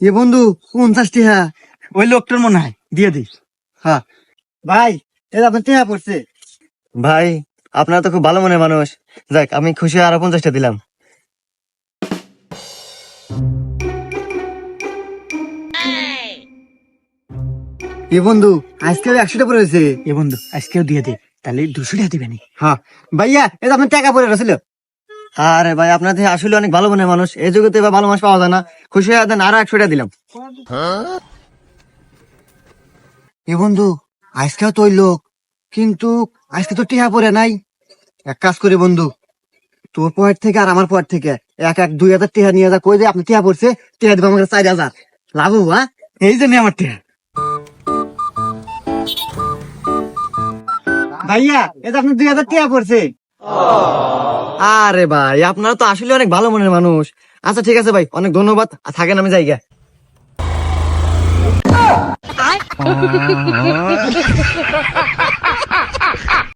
এ বন্ধু পঞ্চাশ টিহা ওই লোকটার মনে হয় দিয়ে দিস। হ্যাঁ। ভাই এটা আপনার টিহা পড়ছে। ভাই আপনারা তো খুব ভালো মনের মানুষ। যাক আমি খুশি আরও পঞ্চাশটা দিলাম। এ বন্ধু আজকে একশোটা পড়ে হয়েছে। এ বন্ধু আজকেও দিয়ে দে। তাহলে দুশো টাকা দিবে নি। হ্যাঁ। ভাইয়া এটা আপনার টাকা পড়ে রয়েছিল। আরে ভাই আপনাদের আসলে অনেক ভালো মনের মানুষ। এই যুগে তো এবার ভালো মানুষ পাওয়া যায় না। খুশি হয়ে দেন, আরও একশোটা দিলাম। এ বন্ধু, আজকেও তো ওই লোক, কিন্তু আজকে তো টিহা পড়ে নাই। এক কাজ করি বন্ধু, তোর পয়েন্ট থেকে আর আমার পয়েন্ট থেকে এক এক দুই হাজার টিহা নিয়ে যা, কই যে আপনি টিহা পড়ছে টিহা দিব আমাকে চার হাজার। লাভ হ্যাঁ এই জন্য আমার টাকা ভাইয়া এটা আপনি দুই হাজার টিহা পড়ছে আরে ভাই আপনারা তো আসলে অনেক ভালো মনের মানুষ। আচ্ছা ঠিক আছে ভাই অনেক ধন্যবাদ। থাকেন আমি জায়গা